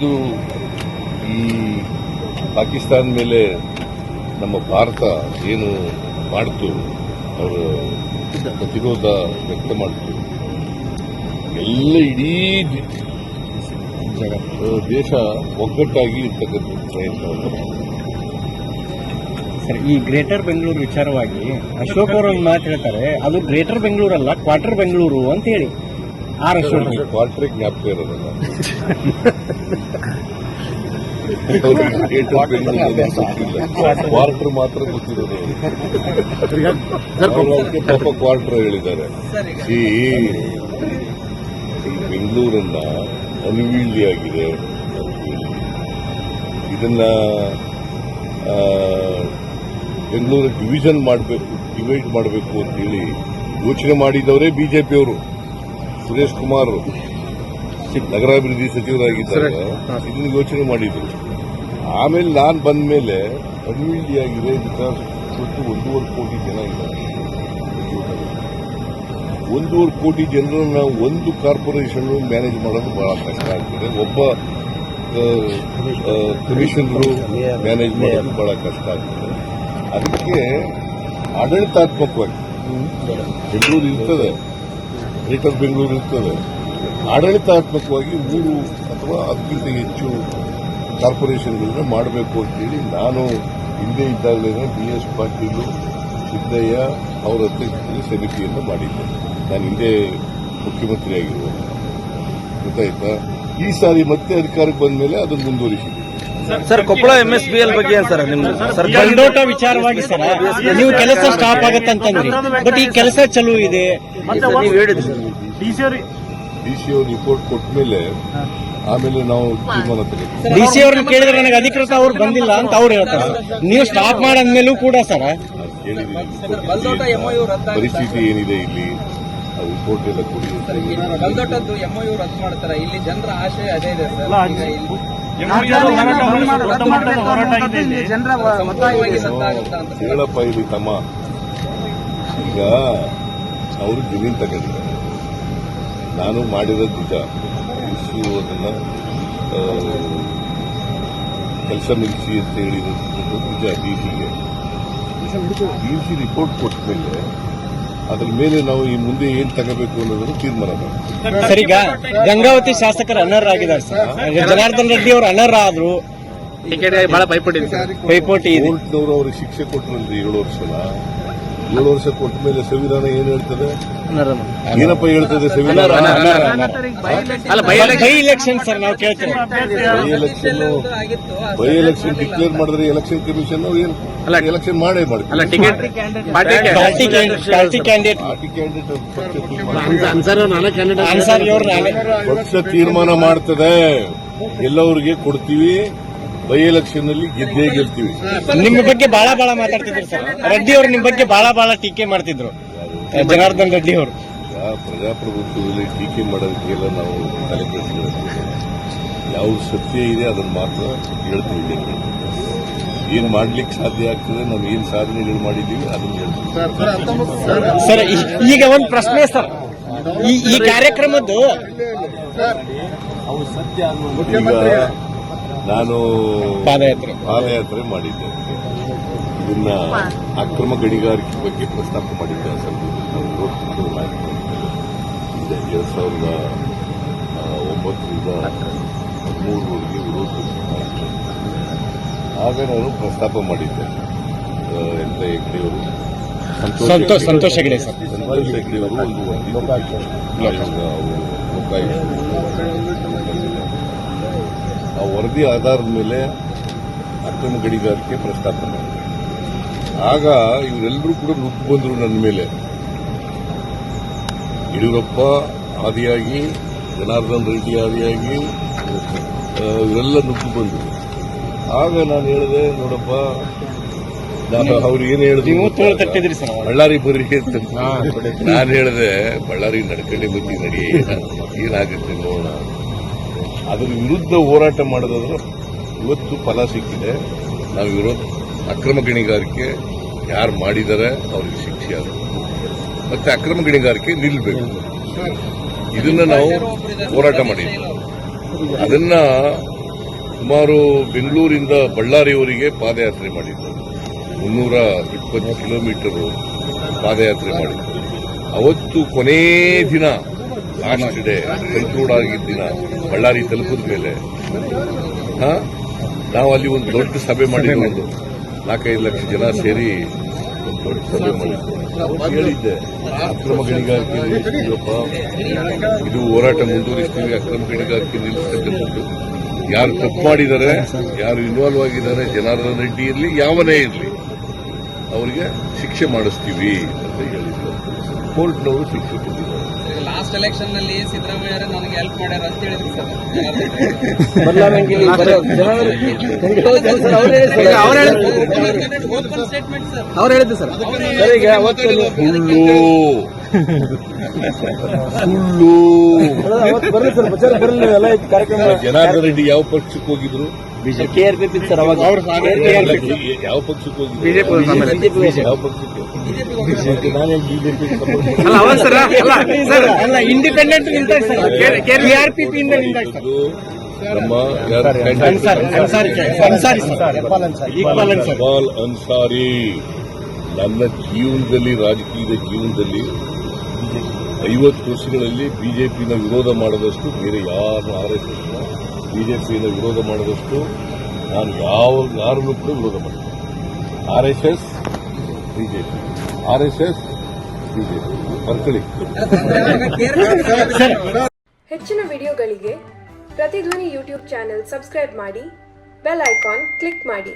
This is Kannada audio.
ಇದು ಈ ಪಾಕಿಸ್ತಾನ ಮೇಲೆ ನಮ್ಮ ಭಾರತ ಏನು ಮಾಡ್ತು, ಅವರು ಪ್ರತಿರೋಧ ವ್ಯಕ್ತ ಮಾಡ್ತು. ಎಲ್ಲ ಇಡೀ ದೇಶ ಒಗ್ಗಟ್ಟಾಗಿ ಇರ್ತಕ್ಕಂಥ ಪ್ರಯತ್ನವನ್ನು ಈ ಗ್ರೇಟರ್ ಬೆಂಗಳೂರು ವಿಚಾರವಾಗಿ ಅಶೋಕ್ ಅವರು ಮಾತು ಹೇಳ್ತಾರೆ, ಅದು ಗ್ರೇಟರ್ ಬೆಂಗಳೂರಲ್ಲ, ಕ್ವಾರ್ಟರ್ ಬೆಂಗಳೂರು ಅಂತ ಹೇಳಿ. ಅವರು. ಕ್ವಾರ್ಟರ್ ಜ್ಞಾಪಕ ಇರೋದಲ್ಲ. ಕ್ವಾರ್ಟರ್ ಮಾತ್ರ ಗೊತ್ತಿರೋದು. ಪಾಪ ಕ್ವಾರ್ಟರ್ ಹೇಳಿದ್ದಾರೆ. ಈ ಬೆಂಗಳೂರನ್ನ ಅನ್ವೀಲಿ ಆಗಿದೆ ಇದನ್ನ ಆ, ಬೆಂಗಳೂರು ಡಿವಿಷನ್ ಮಾಡಬೇಕು ಡಿವೈಡ್ ಮಾಡಬೇಕು ಅಂತ ಹೇಳಿ ಯೋಚನೆ ಮಾಡಿದವರೇ ಬಿಜೆಪಿಯವರು ಸುರೇಶ್ ಕುಮಾರ್ ನಗರಾಭಿವೃದ್ಧಿ ಸಚಿವರಾಗಿದ್ದಾಗ ಇದನ್ನ ಯೋಚನೆ ಮಾಡಿದ್ರು. ಆಮೇಲೆ ನಾನು ಬಂದ ಮೇಲೆ ಅಭಿವೃದ್ಧಿಯಾಗಿದೆ ಇವತ್ತು ಒಂದೂವರೆ ಕೋಟಿ ಜನ ಇದ್ದಾರೆ. ಒಂದೂವರೆ ಕೋಟಿ ಜನರನ್ನ ಒಂದು ಕಾರ್ಪೊರೇಷನ್ ಮ್ಯಾನೇಜ್ ಮಾಡೋದು ಬಹಳ ಕಷ್ಟ ಆಗ್ತದೆ. ಒಬ್ಬ ಕಮಿಷನರು ಮ್ಯಾನೇಜ್ ಮಾಡೋದು ಬಹಳ ಕಷ್ಟ ಆಗ್ತದೆ. ಅದಕ್ಕೆ ಆಡಳಿತಾತ್ಮಕವಾಗಿ ಬೆಂಗಳೂರು ಇರ್ತದೆ. ಗ್ರೇಟರ್ ಬೆಂಗಳೂರು ಇರ್ತದೆ. ಆಡಳಿತಾತ್ಮಕವಾಗಿ ಮೂರು ಅಥವಾ ಅದಕ್ಕಿಂತ ಹೆಚ್ಚು ಕಾರ್ಪೊರೇಷನ್ಗಳನ್ನ ಮಾಡಬೇಕು ಅಂತೇಳಿ ನಾನು ಹಿಂದೆ ಇದ್ದಾಗಲೇ ಬಿ ಎಸ್ ಪಾಟೀಲು, ಸಿದ್ದಯ್ಯ ಅವರ ಅಧ್ಯಕ್ಷತೆಯಲ್ಲಿ ಸಮಿತಿಯನ್ನು ಮಾಡಿದ್ದೆ. ನಾನು ಹಿಂದೆ ಮುಖ್ಯಮಂತ್ರಿ ಆಗಿರುವಾಗ ಗೊತ್ತಾಯ್ತಾ? ಈ ಸಾರಿ ಮತ್ತೆ ಅಧಿಕಾರಕ್ಕೆ ಬಂದ ಮೇಲೆ ಅದನ್ನು ಮುಂದುವರಿಸಿದೆ. Sir Koppal M S B L ಬಗ್ಗೆ ಏನ್ ಸರ್ ನಿಮ್ದು? ಸರ್ ಗಂಡೋಟ ವಿಚಾರವಾಗಿ ಸರ್ ನೀವು ಕೆಲಸ ಸ್ಟಾಪ್ ಆಗತ್ತಂತಂದ್ರಿ ಬಟ್ ಈ ಕೆಲಸ ಚಲೋ ಇದೆ. ನೀವು ಹೇಳಿದ್ರಿ ಡಿ ಸಿ ಅವ್ರು ರಿಪೋರ್ಟ್ ಕೊಟ್ಟ ಮೇಲೆ ಆಮೇಲೆ ನಾವು ತೀರ್ಮಾನ ತೆಗೆದು ಡಿ ಸಿ ಅವ್ರನ್ನ ಕೇಳಿದ್ರೆ ನನಗೆ ಅಧಿಕೃತ ಅವ್ರು ಬಂದಿಲ್ಲ ಅಂತ ಅವ್ರು ಹೇಳ್ತಾರೆ. ನೀವು ಸ್ಟಾಪ್ ಮಾಡಂದ್ಮೇಲೂ ಕೂಡ ಸರ್. ಪರಿಸ್ಥಿತಿ ಏನಿದೆ ಇಲ್ಲಿ? ಆ ರಿಪೋರ್ಟ್ ಎಲ್ಲ ಕೊಡಿ ಹೇಳಿ. ಎಂಒಯು ರದ್ದು ಮಾಡ್ತಾರೆ. ಇಲ್ಲಿ ಜನರ ಆಶಯ ಅದೇ ಇದೆ ಸರ್. ಹೇಳಪ್ಪ ಇಲ್ಲಿ ತಮ್ಮ. ಈಗ ಅವರು ಜಮೀನು ತಗೊಂಡಿದ್ದಾರೆ. ನಾನು ಮಾಡಿರೋದು ನಿಜ. ಇಶ್ಯೂ ಅದನ್ನ ಕೆಲಸ ನಿಲ್ಲಿಸಿ ಅಂತ ಹೇಳಿರೋದು ನಿಜ ಡಿ ಸಿಗೆ ಬಿ ಸಿ ರಿಪೋರ್ಟ್ ಕೊಟ್ಟ ಮೇಲೆ ಅದ್ರ ಮೇಲೆ ನಾವು ಈ ಮುಂದೆ ಏನ್ ತಗೋಬೇಕು ಅನ್ನೋದನ್ನು ತೀರ್ಮಾನ ಮಾಡ್ತೀವಿ. ಸರ್ ಈಗ ಗಂಗಾವತಿ ಶಾಸಕರು ಅನರ್ಹರಾಗಿದ್ದಾರೆ ಸರ್ ಜನಾರ್ದನ್ ರೆಡ್ಡಿ ಅವರು ಅನರ್ಹ ಆದ್ರು ಬಹಳ ಪೈಪೋಟಿ ಸರ್. ಪೈಪೋಟಿ ಇದೆ. ಕೋರ್ಟ್ನವರು ಅವ್ರಿಗೆ ಶಿಕ್ಷೆ ಕೊಟ್ಟರಲ್ರಿ ಏಳು ವರ್ಷನ? ಏಳು ವರ್ಷ ಕೊಟ್ಟ ಮೇಲೆ ಸಂವಿಧಾನ ಏನ್ ಹೇಳ್ತದೆ? ಏನಪ್ಪ ಹೇಳ್ತದೆ ಸಂವಿಧಾನ? ಅಲ್ಲ ಬೈ ಬೈ ಇಲೆಕ್ಷನ್ ಸರ್ ನಾವು ಕೇಳ್ತೇವೆ. By election by election declare ಮಾಡಿದ್ರೆ ಎಲೆಕ್ಷನ್ ಕಮಿಷನ್ ಏನು ಅಲ್ಲ, ಎಲೆಕ್ಷನ್ ಮಾಡೇ ಪಾರ್ಟಿ ಕ್ಯಾಂಡಿಡೇಟ್ ನಾನೇ. ಪಕ್ಷ ತೀರ್ಮಾನ ಮಾಡ್ತದೆ. ಎಲ್ಲವರಿಗೆ ಕೊಡ್ತೀವಿ. ಬೈ ಎಲೆಕ್ಷನ್ ಅಲ್ಲಿ ಗೆದ್ದೇ ಗೆಲ್ತೀವಿ ನಿಮ್ಮ ಬಗ್ಗೆ ಬಹಳ ಬಹಳ ಮಾತಾಡ್ತಿದ್ರು ಸರ್. ರೆಡ್ಡಿ ಅವರು ನಿಮ್ಮ ಬಗ್ಗೆ ಬಹಳ ಬಹಳ ಟೀಕೆ ಮಾಡ್ತಿದ್ರು. ಜನಾರ್ದನ್ ರೆಡ್ಡಿ ಅವರು. ಪ್ರಜಾಪ್ರಭುತ್ವದಲ್ಲಿ ಟೀಕೆ ಮಾಡೋದಕ್ಕೆಲ್ಲ ನಾವು ತಲೆ ಕೆಡಿಸ್ಕೊಳ್ಳೋದು ಯಾವ್ದು ಸತ್ಯ ಇದೆ ಅದನ್ನು ಮಾತ್ರ ಹೇಳ್ತೀವಿ ಜನರಿಗೆ ಏನ್ ಮಾಡ್ಲಿಕ್ಕೆ ಸಾಧ್ಯ ಆಗ್ತದೆ ನಾವು ಏನು ಸಾಧನೆಗಳು ಮಾಡಿದ್ದೀವಿ ಅದನ್ನು ಹೇಳ್ತೀವಿ. ಸರ್ ಈಗ ಒಂದು ಪ್ರಶ್ನೆ ಸರ್. ಈ ಈ ಕಾರ್ಯಕ್ರಮದ್ದು ನಾನು ಪಾದಯಾತ್ರೆ. ಪಾದಯಾತ್ರೆ ಮಾಡಿದ್ದೆ. ಇದನ್ನ ಅಕ್ರಮ ಗಣಿಗಾರಿಕೆ ಬಗ್ಗೆ ಪ್ರಸ್ತಾಪ ಮಾಡಿದ್ದೆ ಇದೆ. ಎರಡ್ ಸಾವಿರದ ಒಂಬತ್ತರಿಂದ ಹದಿಮೂರವರೆಗೆ ವಿರೋಧ ಆಗ ನಾನು ಪ್ರಸ್ತಾಪ ಮಾಡಿದ್ದೆ. ಎಂತ ಹೆಗ್ಡೆಯವರು? ಸಂತೋಷ್ ಸಂತೋಷ್ ಹೆಗಡೆ ಸರ್. ಸಂತೋಷ್ ಹೆಗ್ಡೆಯವರು ಒಂದು ವರದಿ ಕೊಟ್ಟಿದ್ರು. ಅವರು ಲೋಕಾಯುಕ್ತ. ಆ ವರದಿ ಆಧಾರದ ಮೇಲೆ ಅಕ್ರಮ ಗಣಿಗಾರಿಕೆ ಪ್ರಸ್ತಾಪ ಮಾಡಿದ್ರು. ಆಗ ಇವರೆಲ್ಲರೂ ಕೂಡ ನುಗ್ಗು ಬಂದರು ನನ್ನ ಮೇಲೆ. ಯಡಿಯೂರಪ್ಪ ಆದಿಯಾಗಿ ಜನಾರ್ದನ್ ರೆಡ್ಡಿ ಆದಿಯಾಗಿ ಇವರೆಲ್ಲ ನುಗ್ಗು ಬಂದರು. ಆಗ ನಾನು ಹೇಳಿದೆ ನೋಡಪ್ಪ ನಾನು ಅವ್ರು ಏನು ಹೇಳಿದ್ರು. ಬಳ್ಳಾರಿ ಬರ್ರಿ ಅಂತ. ನಾನು ಹೇಳಿದೆ ಬಳ್ಳಾರಿ ನಡ್ಕೊಂಡೆ ಬತ್ತಿ ನಡಿ. ಏನಾಗುತ್ತೆ ನೋಡೋಣ ಅದರ ವಿರುದ್ಧ ಹೋರಾಟ ಮಾಡೋದಾದ್ರೆ ಇವತ್ತು ಫಲ ಸಿಕ್ಕಿದೆ. ನಾವು ವಿರೋಧ, ಅಕ್ರಮ ಗಣಿಗಾರಿಕೆ ಯಾರು ಮಾಡಿದ್ದಾರೆ ಅವ್ರಿಗೆ ಶಿಕ್ಷೆ ಮತ್ತೆ ಅಕ್ರಮ ಗಣಿಗಾರಿಕೆ ನಿಲ್ಲಬೇಕು ಇದನ್ನ ನಾವು ಹೋರಾಟ ಮಾಡಿದ್ವಿ. ಅದನ್ನ ಸುಮಾರು ಬೆಂಗಳೂರಿಂದ ಬಳ್ಳಾರಿಯವರಿಗೆ ಪಾದಯಾತ್ರೆ ಮಾಡಿದ್ದರು ಮುನ್ನೂರ ಇಪ್ಪತ್ತು ಕಿಲೋಮೀಟರ್ ಪಾದಯಾತ್ರೆ ಮಾಡಿದ್ದರು ಅವತ್ತು ಕೊನೇ ದಿನ ಲಾಸ್ಟ್ ಡೇ ಕನ್ಕ್ಲೂಡ್ ಆಗಿದ್ದ ದಿನ, ಬಳ್ಳಾರಿ ತಲುಪಿದ ಮೇಲೆ ನಾವು ಅಲ್ಲಿ ಒಂದು ದೊಡ್ಡ ಸಭೆ ಮಾಡಿದ್ವಿ ಒಂದು. ನಾಲ್ಕೈದು ಲಕ್ಷ ಜನ ಸೇರಿ ದೊಡ್ಡ ಸಭೆ ಮಾಡಿದ್ವಿ. ನಾನು ಹೇಳಿದ್ದೆ ಅಕ್ರಮ ಗಣಿಗಾರಿಕೆ ನಿಲ್ಲಿಸ್ತೀವಪ್ಪ. ಇದು ಹೋರಾಟ ಮುಂದುವರಿಸ್ತೀವಿ, ಅಕ್ರಮ ಗಣಿಗಾರಿಕೆ ನಿಲ್ಲಿಸ್ತಕ್ಕಂಥದ್ದು. ಯಾರು ತಪ್ಪು ಮಾಡಿದ್ದಾರೆ ಯಾರು ಇನ್ವಾಲ್ವ್ ಆಗಿದ್ದಾರೆ ಜನಾರ್ದನ್ ರೆಡ್ಡಿ ಇರಲಿ, ಯಾವನೇ ಇರಲಿ, ಅವರಿಗೆ ಶಿಕ್ಷೆ ಮಾಡಿಸ್ತೀವಿ. ಅಂತ ಹೇಳಿದ್ರು ಕೋರ್ಟ್ನವರು ಶಿಕ್ಷೆ ಕೊಟ್ಟಿದ್ದಾರೆ ಲಾಸ್ಟ್ ಎಲೆಕ್ಷನ್ನಲ್ಲಿ ಸಿದ್ದರಾಮಯ್ಯ ನನಗೆ ಹೆಲ್ಪ್ ಮಾಡ್ಯಾರ ಅಂತ ಹೇಳಿದ್ರು ಸರ್. ಓಪನ್ ಸ್ಟೇಟ್ಮೆಂಟ್ ಸರ್ ಅವ್ರು ಹೇಳಿದ್ದು ಸರ್. ಸರ್. ಈಗ ಅವತ್ತು ಸುಳ್ಳು ಸುಳ್ಳು ಅವತ್ತು ಬರಲಿ ಸರ್. ಪ್ರಚಾರ ಬರಲಿ ಎಲ್ಲ ಕಾರ್ಯಕ್ರಮ ಜನಾರ್ದನ್ ರೆಡ್ಡಿ ಯಾವ ಪಕ್ಷಕ್ಕೆ ಹೋಗಿದ್ರು? ಕೆ ಆರ್ ಪಿ ಸರ್ ಅವಾಗ ಯಾವ ಪಕ್ಷಕ್ಕೆ ಬಿಜೆಪಿ ಯಾವ ಪಕ್ಷಕ್ಕೆ ಇಂಡಿಪೆಂಡೆಂಟ್ ಅನ್ಸಾರಿ ನನ್ನ ಜೀವನದಲ್ಲಿ ರಾಜಕೀಯದ ಜೀವನದಲ್ಲಿ ಐವತ್ತು ವರ್ಷಗಳಲ್ಲಿ ಬಿಜೆಪಿನ ವಿರೋಧ ಮಾಡದಷ್ಟು ಬೇರೆ ಯಾರು ಆರ್ ಎಸ್ ಎಸ್ ಬಿಜೆಪಿನ ವಿರೋಧ ಮಾಡಿದಷ್ಟು ನಾನು ಯಾವ ಯಾರನ್ನು ಕೂಡ ವಿರೋಧ ಮಾಡಿಲ್ಲ. R S S, BJP. R S S, BJP. ಬರ್ಕೊಳ್ಳಿ ಹೆಚ್ಚಿನ ವಿಡಿಯೋಗಳಿಗೆ ಪ್ರತಿಧ್ವನಿ ಯೂಟ್ಯೂಬ್ ಚಾನೆಲ್ ಸಬ್ಸ್ಕ್ರೈಬ್ ಮಾಡಿ, ಬೆಲ್ ಐಕಾನ್ ಕ್ಲಿಕ್ ಮಾಡಿ.